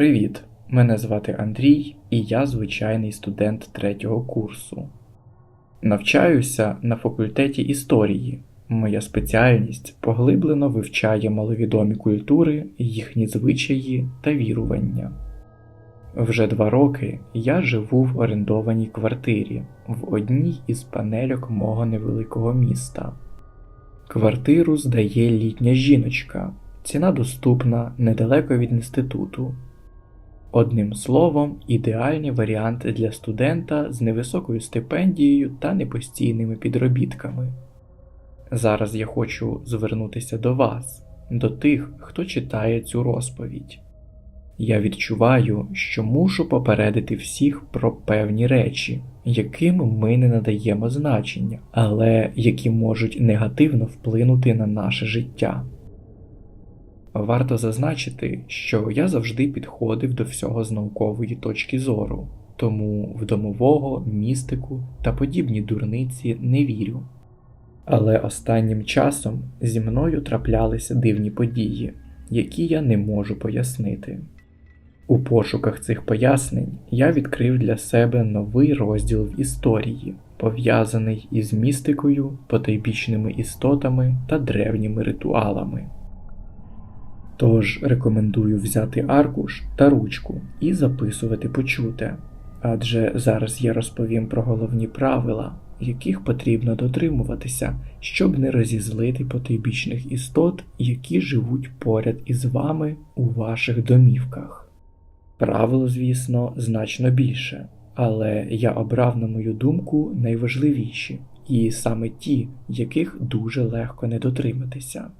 Привіт! Мене звати Андрій, і я звичайний студент третього курсу. Навчаюся на факультеті історії. Моя спеціальність поглиблено вивчає маловідомі культури, їхні звичаї та вірування. Вже два роки я живу в орендованій квартирі в одній із панельок мого невеликого міста. Квартиру здає літня жіночка, ціна доступна недалеко від інституту. Одним словом, ідеальний варіант для студента з невисокою стипендією та непостійними підробітками. Зараз я хочу звернутися до вас, до тих, хто читає цю розповідь. Я відчуваю, що мушу попередити всіх про певні речі, яким ми не надаємо значення, але які можуть негативно вплинути на наше життя. Варто зазначити, що я завжди підходив до всього з наукової точки зору, тому в домового, містику та подібні дурниці не вірю. Але останнім часом зі мною траплялися дивні події, які я не можу пояснити. У пошуках цих пояснень я відкрив для себе новий розділ в історії, пов'язаний із містикою, потайбічними істотами та древніми ритуалами. Тож рекомендую взяти аркуш та ручку і записувати почуте, адже зараз я розповім про головні правила, яких потрібно дотримуватися, щоб не розізлити потойбічних істот, які живуть поряд із вами у ваших домівках. Правил, звісно, значно більше, але я обрав, на мою думку, найважливіші, і саме ті, яких дуже легко не дотриматися.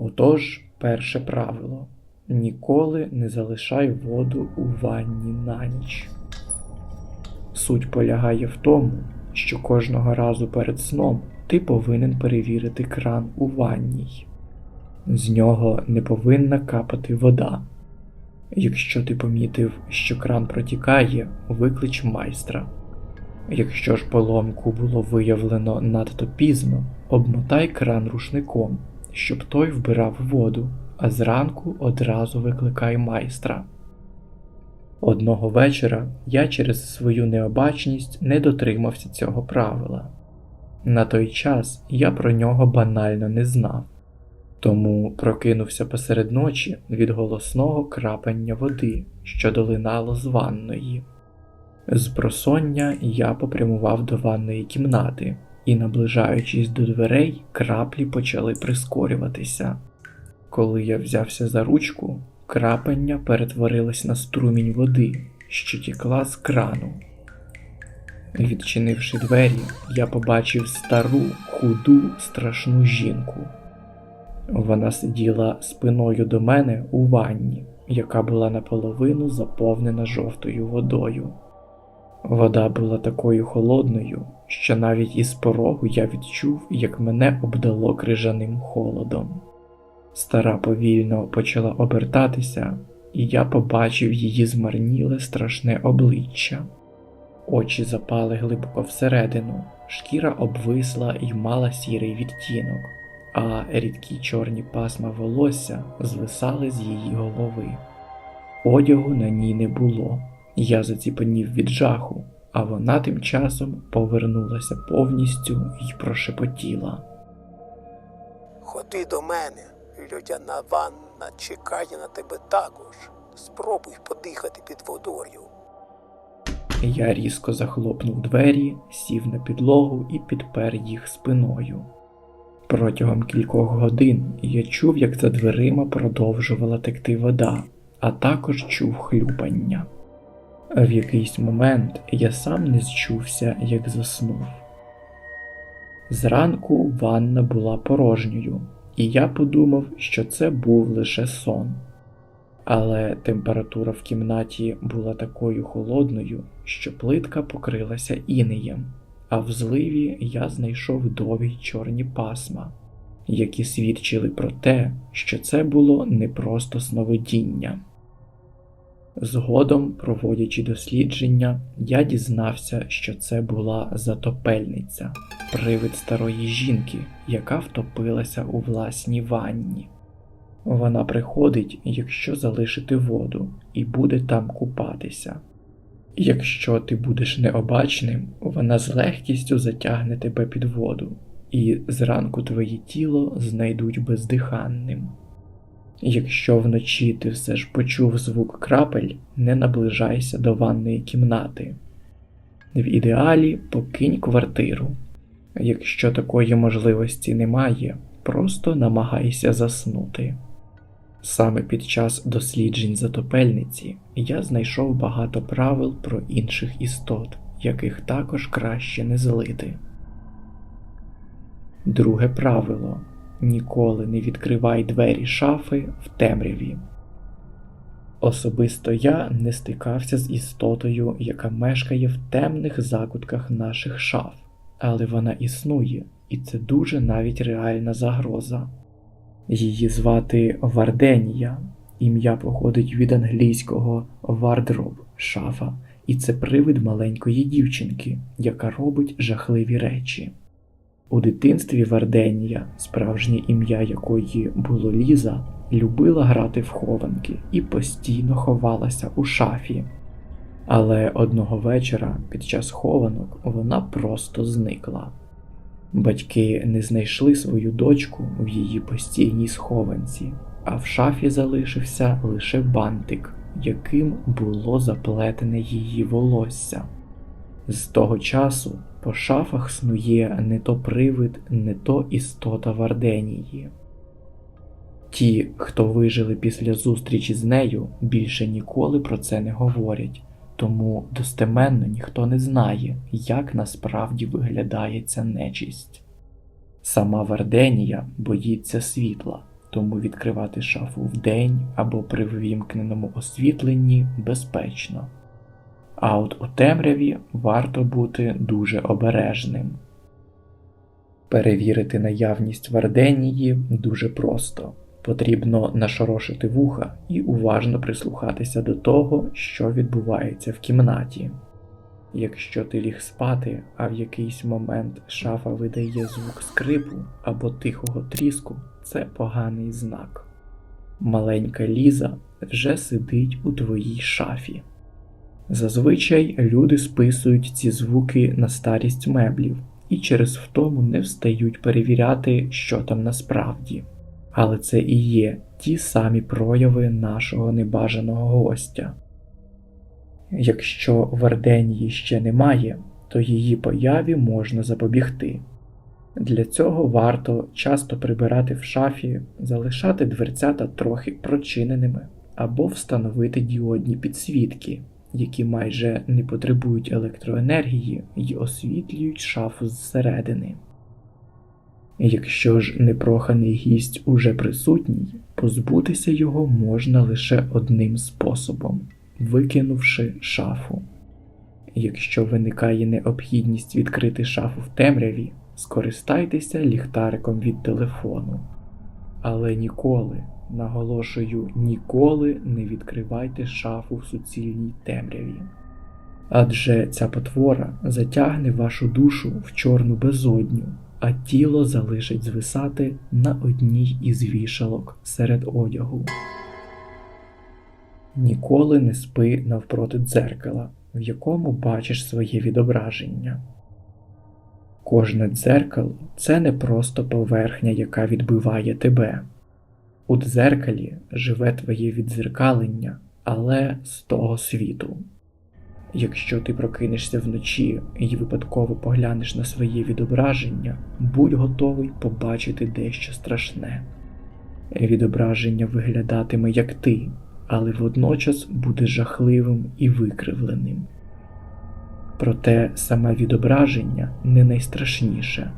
Отож, перше правило ніколи не залишай воду у ванні на ніч. Суть полягає в тому, що кожного разу перед сном ти повинен перевірити кран у ванній. З нього не повинна капати вода. Якщо ти помітив, що кран протікає, виклич майстра. Якщо ж поломку було виявлено надто пізно, обмотай кран рушником, щоб той вбирав воду, а зранку одразу викликай майстра. Одного вечора я через свою необачність не дотримався цього правила. На той час я про нього банально не знав, тому прокинувся посеред ночі від голосного крапання води, що долинало з ванної. З просоння я попрямував до ванної кімнати, і, наближаючись до дверей, краплі почали прискорюватися. Коли я взявся за ручку, крапання перетворилось на струмінь води, що тікла з крану. Відчинивши двері, я побачив стару, худу, страшну жінку. Вона сиділа спиною до мене у ванні, яка була наполовину заповнена жовтою водою. Вода була такою холодною, що навіть із порогу я відчув, як мене обдало крижаним холодом. Стара повільно почала обертатися, і я побачив її змарніле страшне обличчя. Очі запали глибоко всередину, шкіра обвисла і мала сірий відтінок, а рідкі чорні пасма волосся звисали з її голови. Одягу на ній не було. Я заціпенів від жаху, а вона тим часом повернулася повністю і прошепотіла. Ходи до мене, людяна ванна чекає на тебе також. Спробуй подихати під водою. Я різко захлопнув двері, сів на підлогу і підпер їх спиною. Протягом кількох годин я чув, як за дверима продовжувала текти вода, а також чув хлюпання. В якийсь момент я сам не зчувся, як заснув. Зранку ванна була порожньою, і я подумав, що це був лише сон. Але температура в кімнаті була такою холодною, що плитка покрилася інеєм, а в зливі я знайшов довгі чорні пасма, які свідчили про те, що це було не просто сновидіння. Згодом, проводячи дослідження, я дізнався, що це була затопельниця, привид старої жінки, яка втопилася у власній ванні. Вона приходить, якщо залишити воду, і буде там купатися. Якщо ти будеш необачним, вона з легкістю затягне тебе під воду, і зранку твоє тіло знайдуть бездиханним. Якщо вночі ти все ж почув звук крапель, не наближайся до ванної кімнати. В ідеалі покинь квартиру. Якщо такої можливості немає, просто намагайся заснути. Саме під час досліджень затопельниці я знайшов багато правил про інших істот, яких також краще не злити. Друге правило ніколи не відкривай двері шафи в темряві. Особисто я не стикався з істотою, яка мешкає в темних закутках наших шаф, але вона існує, і це дуже навіть реальна загроза. Її звати Варденія, ім'я походить від англійського вардроб шафа, і це привид маленької дівчинки, яка робить жахливі речі. У дитинстві Варденія, справжнє ім'я якої було Ліза, любила грати в хованки і постійно ховалася у шафі. Але одного вечора під час хованок вона просто зникла. Батьки не знайшли свою дочку в її постійній схованці, а в шафі залишився лише бантик, яким було заплетене її волосся. З того часу по шафах снує не то привид, не то істота Варденії. Ті, хто вижили після зустрічі з нею, більше ніколи про це не говорять, тому достеменно ніхто не знає, як насправді виглядає ця нечисть. Сама Варденія боїться світла, тому відкривати шафу вдень або при ввімкненому освітленні безпечно. А от у темряві варто бути дуже обережним. Перевірити наявність Варденії дуже просто. Потрібно нашорошити вуха і уважно прислухатися до того, що відбувається в кімнаті. Якщо ти ліг спати, а в якийсь момент шафа видає звук скрипу або тихого тріску, це поганий знак. Маленька Ліза вже сидить у твоїй шафі. Зазвичай люди списують ці звуки на старість меблів і через втому не встають перевіряти, що там насправді. Але це і є ті самі прояви нашого небажаного гостя. Якщо Варденії ще немає, то її появі можна запобігти. Для цього варто часто прибирати в шафі, залишати дверцята трохи прочиненими або встановити діодні підсвітки, які майже не потребують електроенергії і освітлюють шафу зсередини. Якщо ж непроханий гість уже присутній, позбутися його можна лише одним способом викинувши шафу. Якщо виникає необхідність відкрити шафу в темряві, скористайтеся ліхтариком від телефону. Але ніколи, наголошую, ніколи не відкривайте шафу в суцільній темряві. Адже ця потвора затягне вашу душу в чорну безодню, а тіло залишить звисати на одній із вішалок серед одягу. Ніколи не спи навпроти дзеркала, в якому бачиш своє відображення. Кожне дзеркало це не просто поверхня, яка відбиває тебе. У дзеркалі живе твоє віддзеркалення, але з того світу. Якщо ти прокинешся вночі і випадково поглянеш на своє відображення, будь готовий побачити дещо страшне. Відображення виглядатиме як ти, але водночас буде жахливим і викривленим. Проте саме відображення не найстрашніше,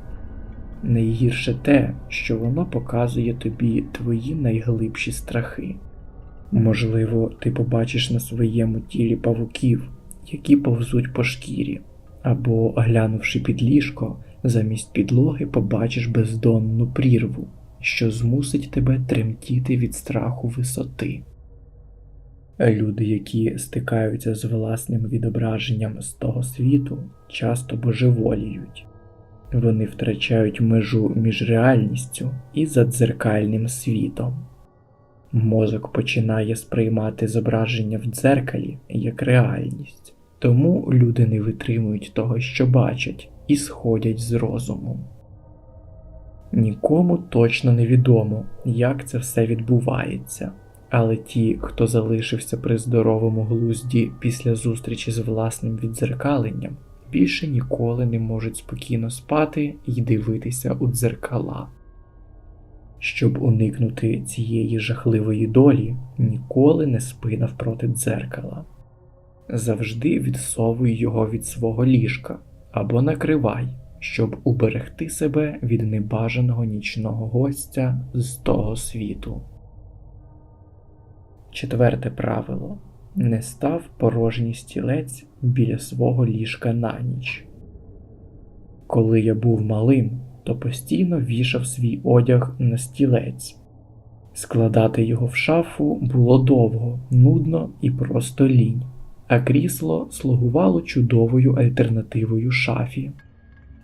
найгірше те, що воно показує тобі твої найглибші страхи. Можливо, ти побачиш на своєму тілі павуків, які повзуть по шкірі, або, глянувши під ліжко, замість підлоги побачиш бездонну прірву, що змусить тебе тремтіти від страху висоти. Люди, які стикаються з власним відображенням з того світу, часто божеволіють, вони втрачають межу між реальністю і задзеркальним світом. Мозок починає сприймати зображення в дзеркалі як реальність, тому люди не витримують того, що бачать, і сходять з розуму. Нікому точно не відомо, як це все відбувається, але ті, хто залишився при здоровому глузді після зустрічі з власним віддзеркаленням, більше ніколи не можуть спокійно спати і дивитися у дзеркала. Щоб уникнути цієї жахливої долі, ніколи не спи навпроти дзеркала. Завжди відсовуй його від свого ліжка або накривай, щоб уберегти себе від небажаного нічного гостя з того світу. Четверте правило не став порожній стілець біля свого ліжка на ніч. Коли я був малим, то постійно вішав свій одяг на стілець. Складати його в шафу було довго, нудно і просто лінь, а крісло слугувало чудовою альтернативою шафі.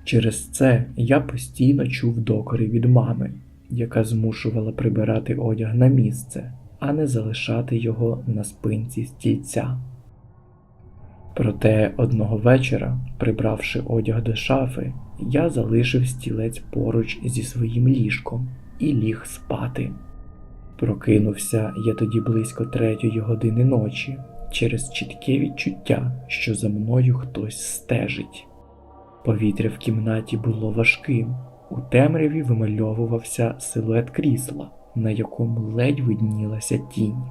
Через це я постійно чув докори від мами, яка змушувала прибирати одяг на місце, а не залишати його на спинці стільця. Проте одного вечора, прибравши одяг до шафи, я залишив стілець поруч зі своїм ліжком і ліг спати. Прокинувся я тоді близько третьої години ночі через чітке відчуття, що за мною хтось стежить. Повітря в кімнаті було важким, у темряві вимальовувався силует крісла, на якому ледь виднілася тінь.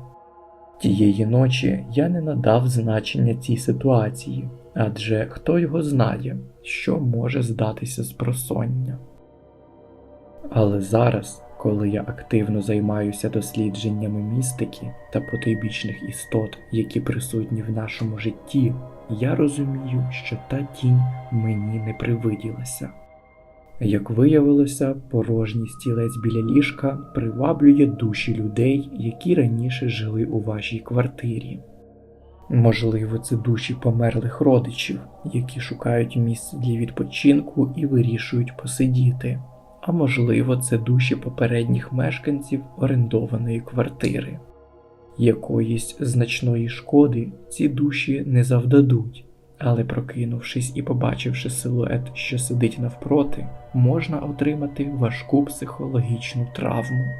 Тієї ночі я не надав значення цій ситуації, адже хто його знає, що може здатися з просоння. Але зараз, коли я активно займаюся дослідженнями містики та потойбічних істот, які присутні в нашому житті, я розумію, що та тінь мені не привиділася. Як виявилося, порожній стілець біля ліжка приваблює душі людей, які раніше жили у вашій квартирі. Можливо, це душі померлих родичів, які шукають місце для відпочинку і вирішують посидіти, а можливо, це душі попередніх мешканців орендованої квартири. Якоїсь значної шкоди ці душі не завдадуть, але прокинувшись і побачивши силует, що сидить навпроти, можна отримати важку психологічну травму.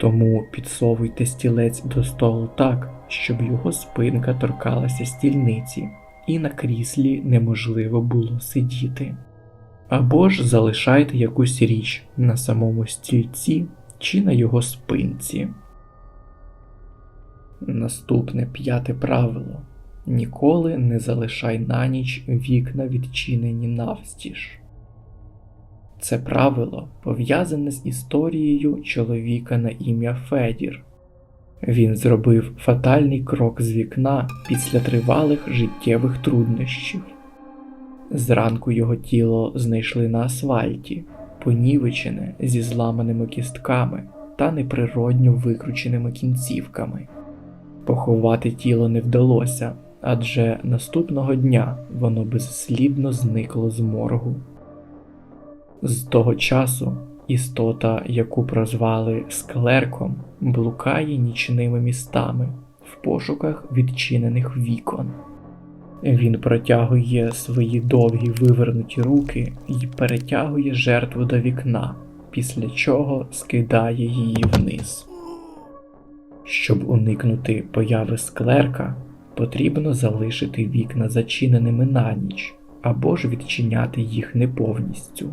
Тому підсовуйте стілець до столу так, щоб його спинка торкалася стільниці, і на кріслі неможливо було сидіти. Або ж залишайте якусь річ на самому стільці чи на його спинці. Наступне п'яте правило. Ніколи не залишай на ніч вікна відчинені навстіж. Це правило пов'язане з історією чоловіка на ім'я Федір. Він зробив фатальний крок з вікна після тривалих життєвих труднощів. Зранку його тіло знайшли на асфальті, понівечене зі зламаними кістками та неприродньо викрученими кінцівками. Поховати тіло не вдалося, адже наступного дня воно безслідно зникло з моргу. З того часу істота, яку прозвали склерком, блукає нічними містами в пошуках відчинених вікон. Він протягує свої довгі вивернуті руки і перетягує жертву до вікна, після чого скидає її вниз. Щоб уникнути появи склерка, потрібно залишити вікна зачиненими на ніч або ж відчиняти їх не повністю.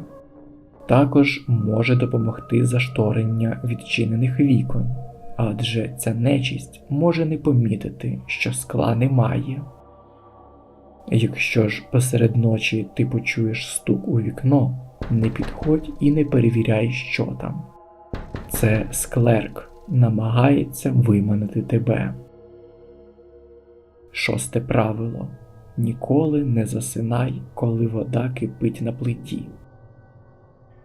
Також може допомогти зашторення відчинених вікон, адже ця нечість може не помітити, що скла немає. Якщо ж посеред ночі ти почуєш стук у вікно, не підходь і не перевіряй, що там. Це склерк намагається виманити тебе. Шосте правило ніколи не засинай, коли вода кипить на плиті.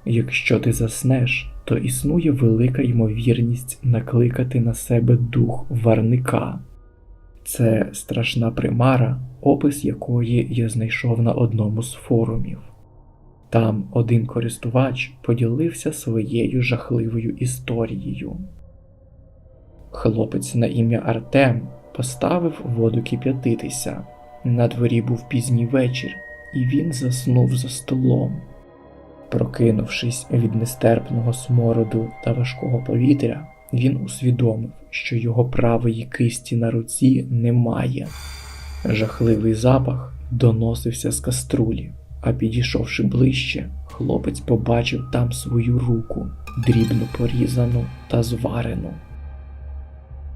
Якщо ти заснеш, то існує велика ймовірність накликати на себе дух варника. Це страшна примара, опис якої я знайшов на одному з форумів. Там один користувач поділився своєю жахливою історією. Хлопець на ім'я Артем поставив воду кип'ятитися. На дворі був пізній вечір, і він заснув за столом. Прокинувшись від нестерпного смороду та важкого повітря, він усвідомив, що його правої кисті на руці немає. Жахливий запах доносився з каструлі, а підійшовши ближче, хлопець побачив там свою руку, дрібно порізану та зварену.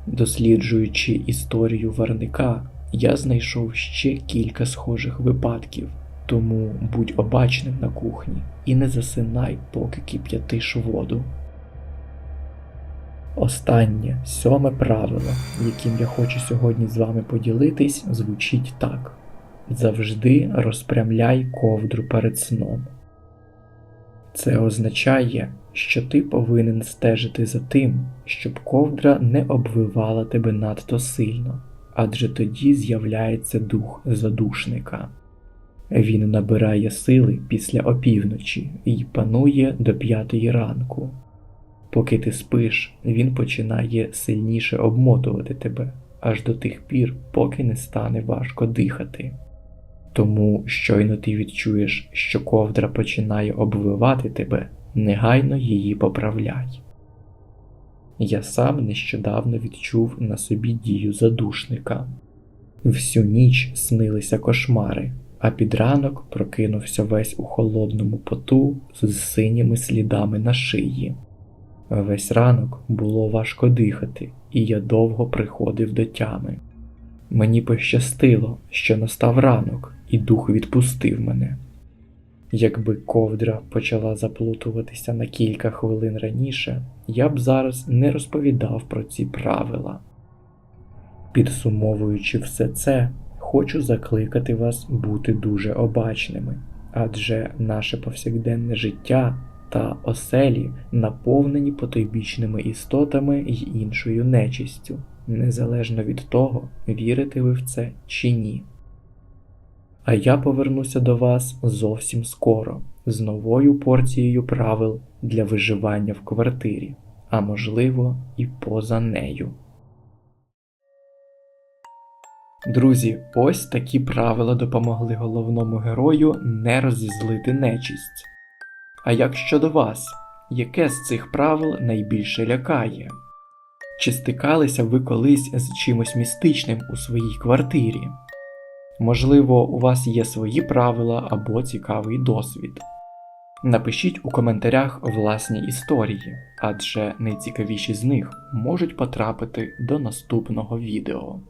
Досліджуючи історію варника, я знайшов ще кілька схожих випадків, тому будь обачним на кухні і не засинай, поки кип'ятиш воду. Останнє сьоме правило, яким я хочу сьогодні з вами поділитись, звучить так: завжди розпрямляй ковдру перед сном. Це означає, що ти повинен стежити за тим, щоб ковдра не обвивала тебе надто сильно, адже тоді з'являється дух задушника. Він набирає сили після опівночі і панує до п'ятої ранку. Поки ти спиш, він починає сильніше обмотувати тебе аж до тих пір, поки не стане важко дихати. Тому щойно ти відчуєш, що ковдра починає обвивати тебе, негайно її поправляй. Я сам нещодавно відчув на собі дію задушника. Всю ніч снилися кошмари, а під ранок прокинувся весь у холодному поту з синіми слідами на шиї. Весь ранок було важко дихати, і я довго приходив до тями. Мені пощастило, що настав ранок, і дух відпустив мене. Якби ковдра почала заплутуватися на кілька хвилин раніше, я б зараз не розповідав про ці правила. Підсумовуючи все це, хочу закликати вас бути дуже обачними, адже наше повсякденне життя та оселі наповнені потойбічними істотами й іншою нечистю, незалежно від того, вірите ви в це чи ні. А я повернуся до вас зовсім скоро з новою порцією правил для виживання в квартирі, а можливо, і поза нею. Друзі, ось такі правила допомогли головному герою не розізлити нечисть. А як щодо вас, яке з цих правил найбільше лякає? Чи стикалися ви колись з чимось містичним у своїй квартирі? Можливо, у вас є свої правила або цікавий досвід. Напишіть у коментарях власні історії, адже найцікавіші з них можуть потрапити до наступного відео.